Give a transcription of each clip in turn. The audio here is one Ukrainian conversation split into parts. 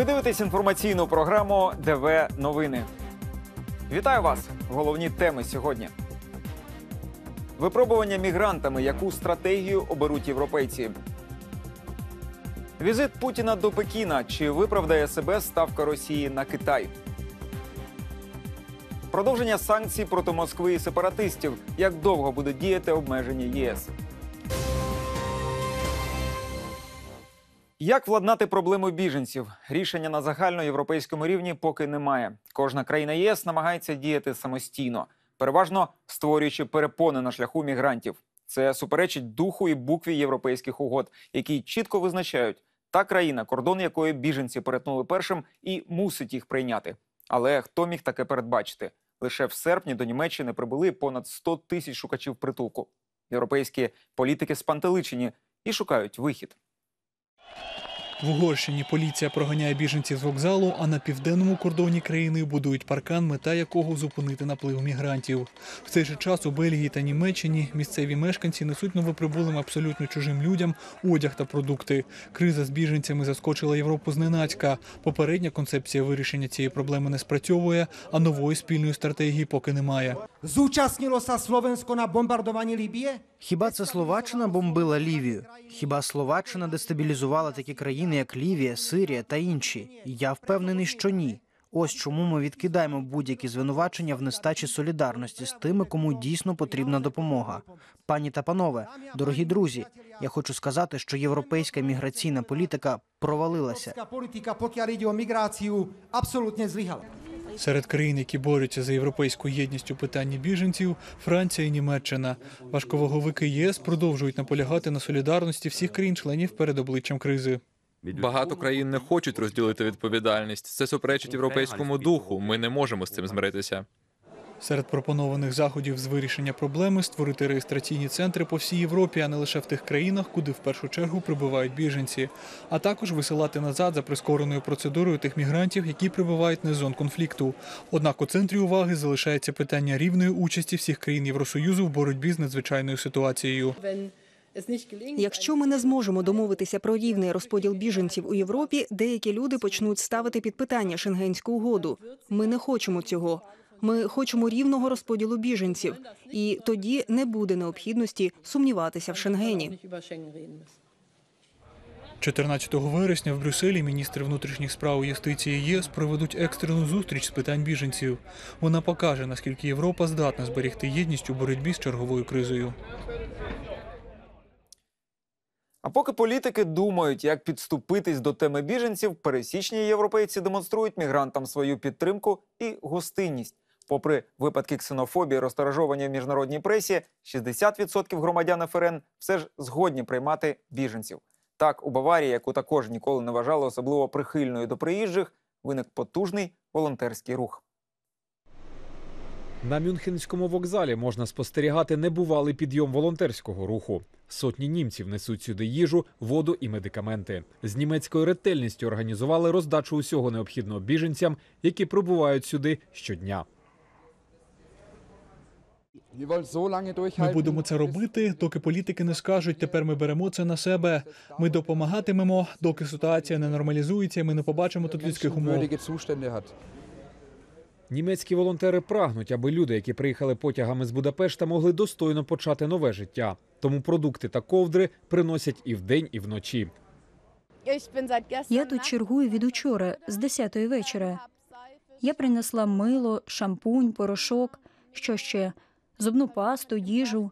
Ви дивитесь інформаційну програму ДВ Новини. Вітаю вас! Головні теми сьогодні. Випробування мігрантами, яку стратегію оберуть європейці. Візит Путіна до Пекіна. Чи виправдає себе ставка Росії на Китай? Продовження санкцій проти Москви і сепаратистів. Як довго буде діяти обмеження ЄС? Як владнати проблему біженців? Рішення на загальноєвропейському рівні поки немає. Кожна країна єС намагається діяти самостійно, переважно створюючи перепони на шляху мігрантів. Це суперечить духу і букві європейських угод, які чітко визначають та країна, кордон якої біженці перетнули першим, і мусить їх прийняти. Але хто міг таке передбачити? Лише в серпні до Німеччини прибули понад 100 тисяч шукачів притулку. Європейські політики спантеличені і шукають вихід. В Угорщині поліція проганяє біженців з вокзалу, а на південному кордоні країни будують паркан, мета якого зупинити наплив мігрантів. В цей же час у Бельгії та Німеччині місцеві мешканці несуть новоприбулим абсолютно чужим людям одяг та продукти. Криза з біженцями заскочила Європу зненацька. Попередня концепція вирішення цієї проблеми не спрацьовує, а нової спільної стратегії поки немає. Zúčastnilo sa Slovensko na bombardovaní Líbie? Хіба це Словаччина бомбила Лівію? Хіба Словаччина дестабілізувала такі країни, як Лівія, Сирія та інші? Я впевнений, що ні. Ось чому ми відкидаємо будь-які звинувачення в нестачі солідарності з тими, кому дійсно потрібна допомога. Пані та панове, дорогі друзі, я хочу сказати, що європейська міграційна політика провалилася. Pokiaľ ide o migráciu. Серед країн, які борються за європейську єдність у питанні біженців, Франція і Німеччина. Важковаговики ЄС продовжують наполягати на солідарності всіх країн-членів перед обличчям кризи. Багато країн не хочуть розділити відповідальність. Це суперечить європейському духу. Ми не можемо з цим змиритися. Серед пропонованих заходів з вирішення проблеми створити реєстраційні центри по всій Європі, а не лише в тих країнах, куди в першу чергу прибувають біженці, а також висилати назад за прискореною процедурою тих мігрантів, які прибувають не з зон конфлікту. Однак у центрі уваги залишається питання рівної участі всіх країн Євросоюзу в боротьбі з надзвичайною ситуацією. Якщо ми не зможемо домовитися про рівний розподіл біженців у Європі, деякі люди почнуть ставити під питання шенгенську угоду. Ми не хочемо цього. Ми хочемо рівного розподілу біженців, і тоді не буде необхідності сумніватися в Шенгені. 14 вересня в Брюсселі міністри внутрішніх справ і юстиції ЄС проведуть екстрену зустріч з питань біженців. Вона покаже, наскільки Європа здатна зберегти єдність у боротьбі з черговою кризою. Поки політики думають, як підступитись до теми біженців, пересічні європейці демонструють мігрантам свою підтримку і гостинність. Попри випадки ксенофобії, розтаражування в міжнародній пресі, 60% громадян ФРН все ж згодні приймати біженців. Так, у Баварії, яку також ніколи не вважали особливо прихильною до приїжджих, виник потужний волонтерський рух. На Мюнхенському вокзалі можна спостерігати небувалий підйом волонтерського руху. Сотні німців несуть сюди їжу, воду і медикаменти. З німецькою ретельністю організували роздачу усього необхідного біженцям, які прибувають сюди щодня. Ми будемо це робити, доки політики не скажуть, тепер ми беремо це на себе. Ми допомагатимемо, доки ситуація не нормалізується, і ми не побачимо тут людських умов. Німецькі волонтери прагнуть, аби люди, які приїхали потягами з Будапешта, могли достойно почати нове життя. Тому продукти та ковдри приносять і вдень, і вночі. Я тут чергую від учора з 10 вечора. Я принесла мило, шампунь, порошок, що ще зубну пасту, їжу.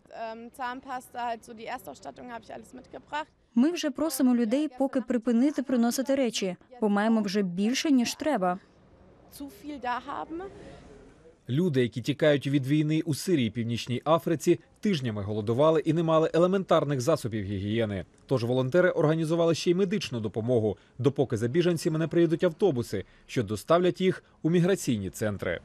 Ми вже просимо людей поки припинити приносити речі, бо маємо вже більше ніж треба. Люди, які тікають від війни у Сирії Північній Африці, тижнями голодували і не мали елементарних засобів гігієни. Тож волонтери організували ще й медичну допомогу, допоки за біженцями не приїдуть автобуси, що доставлять їх у міграційні центри.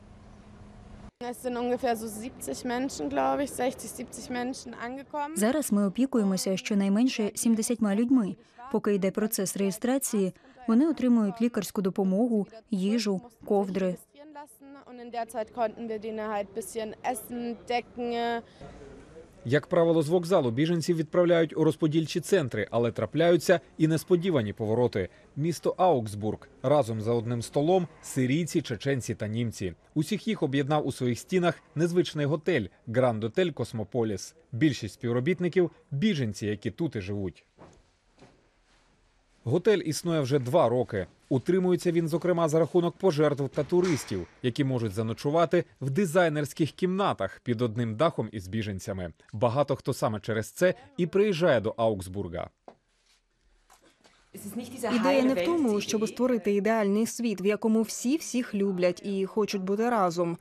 Es sind ungefähr so 70 Menschen, glaube ich, 60, 70 Menschen angekommen. Зараз ми опікуємося щонайменше 70 людьми. Поки йде процес реєстрації, вони отримують лікарську допомогу, їжу, ковдри. Як правило, з вокзалу біженців відправляють у розподільчі центри, але трапляються і несподівані повороти. Місто Аугсбург разом за одним столом сирійці, чеченці та німці. Усіх їх об'єднав у своїх стінах незвичний готель Гранд Отель Космополіс. Більшість співробітників біженці, які тут і живуть. Готель існує вже два роки. Утримується він, зокрема, за рахунок пожертв та туристів, які можуть заночувати в дизайнерських кімнатах під одним дахом із біженцями. Багато хто саме через це і приїжджає до Аугсбурга. Ідея не в тому, щоб створити ідеальний світ, в якому всі всіх люблять і хочуть бути разом,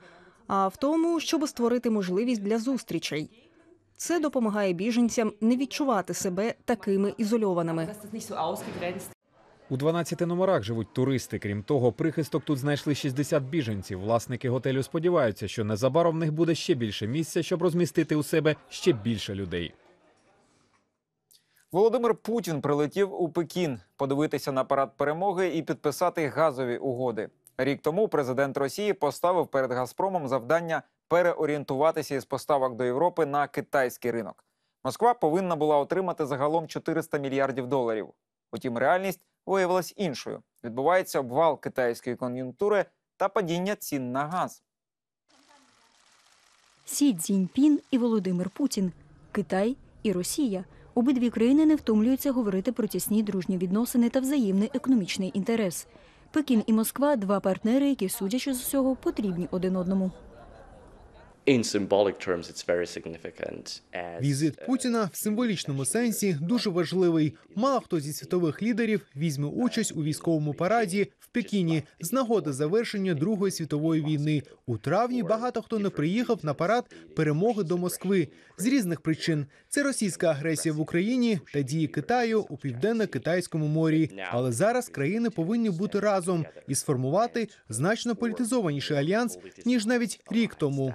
а в тому, щоб створити можливість для зустрічей. Це допомагає біженцям не відчувати себе такими ізольованими. У 12 номерах живуть туристи. Крім того, прихисток тут знайшли 60 біженців. Власники готелю сподіваються, що незабаром в них буде ще більше місця, щоб розмістити у себе ще більше людей. Володимир Путін прилетів у Пекін подивитися на парад перемоги і підписати газові угоди. Рік тому президент Росії поставив перед Газпромом завдання переорієнтуватися із поставок до Європи на китайський ринок. Москва повинна була отримати загалом 400 мільярдів доларів. Утім, реальність виявилась іншою. Відбувається обвал китайської кон'юнктури та падіння цін на газ. Сі Цзіньпін і Володимир Путін, Китай і Росія. Обидві країни не втомлюються говорити про тісні дружні відносини та взаємний економічний інтерес. Пекін і Москва два партнери, які, судячи з усього, потрібні один одному. Візит Путіна в символічному сенсі дуже важливий. Мало хто зі світових лідерів візьме участь у військовому параді в Пекіні з нагоди завершення Другої світової війни. У травні багато хто не приїхав на парад перемоги до Москви з різних причин. Це російська агресія в Україні та дії Китаю у південно-китайському морі. Але зараз країни повинні бути разом і сформувати значно політизованіший альянс ніж навіть рік тому.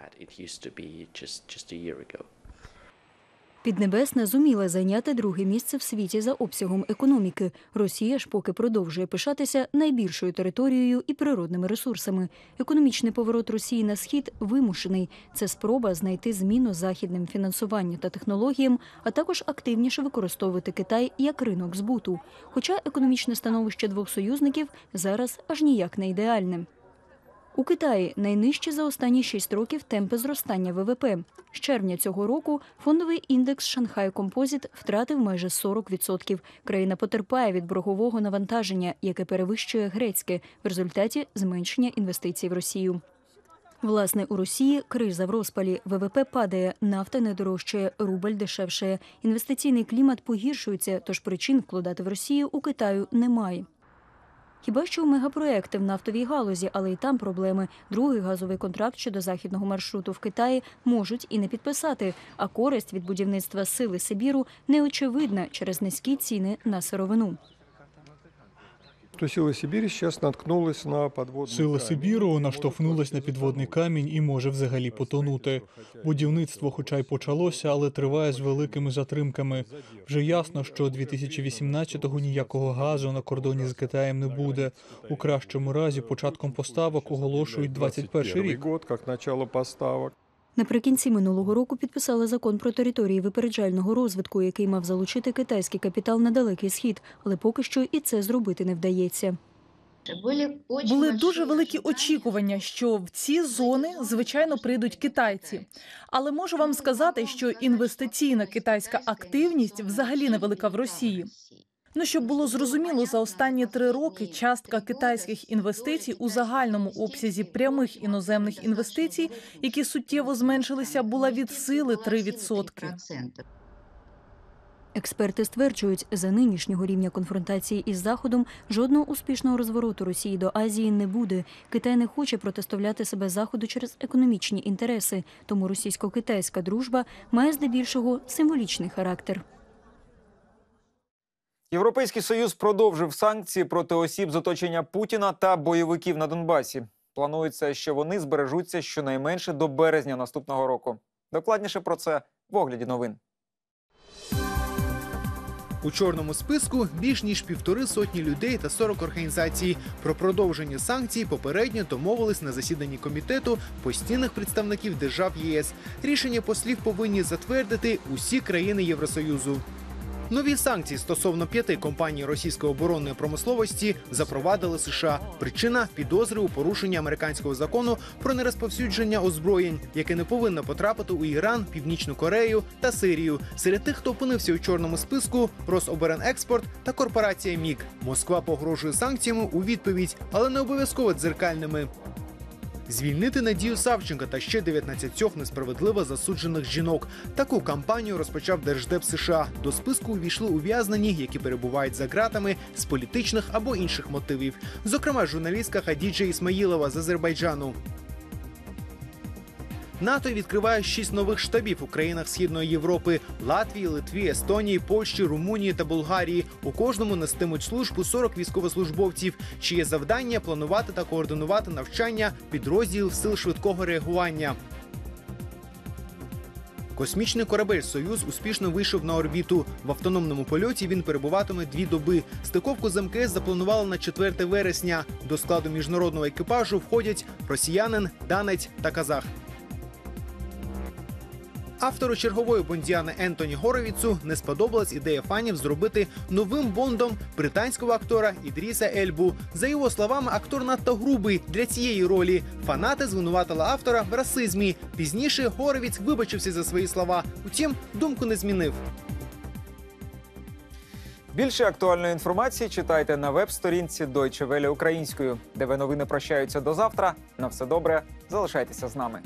Піднебесна зуміла зайняти друге місце в світі за обсягом економіки. Росія ж поки продовжує пишатися найбільшою територією і природними ресурсами. Економічний поворот Росії на схід вимушений. Це спроба знайти зміну західним фінансуванням та технологіям, а також активніше використовувати Китай як ринок збуту. Хоча економічне становище двох союзників зараз аж ніяк не ідеальне. У Китаї найнижчі за останні 6 років темпи зростання ВВП. З червня цього року фондовий індекс Шанхай Композіт втратив майже 40%. Країна потерпає від боргового навантаження, яке перевищує грецьке в результаті зменшення інвестицій в Росію. Власне, у Росії криза в розпалі, ВВП падає, нафта не дорожчає, рубль дешевшає. Інвестиційний клімат погіршується, тож причин вкладати в Росію у Китаю немає. Хіба що мегапроекти в нафтовій галузі, але й там проблеми. Другий газовий контракт щодо західного маршруту в Китаї можуть і не підписати. А користь від будівництва сили Сибіру неочевидна через низькі ціни на сировину. То сила Сибири сейчас наткнулась на подводный Сила. Сибіру наштовхнулась на підводний камінь і може взагалі потонути. Будівництво, хоча й почалося, але триває з великими затримками. Вже ясно, що 2018-го ніякого газу на кордоні з Китаєм не буде. У кращому разі початком поставок оголошують 21 рік. как начало поставок. Наприкінці минулого року підписали закон про території випереджального розвитку, який мав залучити китайський капітал на далекий схід, але поки що і це зробити не вдається. Були дуже великі очікування, що в ці зони звичайно прийдуть китайці. Але можу вам сказати, що інвестиційна китайська активність взагалі невелика в Росії. Ну щоб було зрозуміло, за останні три роки частка китайських інвестицій у загальному обсязі прямих іноземних інвестицій, які суттєво зменшилися, була від сили 3%. Експерти стверджують, за нинішнього рівня конфронтації із Заходом жодного успішного розвороту Росії до Азії не буде. Китай не хоче протиставляти себе Заходу через економічні інтереси, тому російсько-китайська дружба має здебільшого символічний характер. Європейський союз продовжив санкції проти осіб з оточення Путіна та бойовиків на Донбасі. Планується, що вони збережуться щонайменше до березня наступного року. Докладніше про це в огляді новин. У чорному списку більш ніж півтори сотні людей та 40 організацій. Про продовження санкцій попередньо домовились на засіданні комітету постійних представників держав ЄС. Рішення послів повинні затвердити усі країни Євросоюзу. Нові санкції стосовно п'яти компаній російської оборонної промисловості запровадили США. Причина підозри у порушенні американського закону про нерозповсюдження озброєнь, яке не повинно потрапити у Іран, Північну Корею та Сирію. Серед тих, хто опинився у чорному списку, Рособоронекспорт та корпорація МІК. Москва погрожує санкціями у відповідь, але не обов'язково дзеркальними. Звільнити Надію Савченка та ще 19 несправедливо засуджених жінок. Таку кампанію розпочав Держдеп США. До списку увійшли ув'язнені, які перебувають за ґратами з політичних або інших мотивів. Зокрема, журналістка Хадіджа Ісмаїлова з Азербайджану. НАТО відкриває шість нових штабів у країнах Східної Європи: Латвії, Литві, Естонії, Польщі, Румунії та Болгарії. У кожному нестимуть службу 40 військовослужбовців, чиє завдання планувати та координувати навчання підрозділів сил швидкого реагування. Космічний корабель Союз успішно вийшов на орбіту. В автономному польоті він перебуватиме дві доби. Стиковку з МКС запланували на 4 вересня. До складу міжнародного екіпажу входять росіянин, данець та казах. Автору чергової бондіани Ентоні Горовіцу не сподобалась ідея фанів зробити новим бондом британського актора Ідріса Ельбу. За його словами, актор надто грубий для цієї ролі. Фанати звинуватили автора в расизмі. Пізніше Горовіц вибачився за свої слова. Утім, думку не змінив. Більше актуальної інформації читайте на веб-сторінці Deutsche Welle українською, де ви новини прощаються до завтра. На все добре, залишайтеся з нами.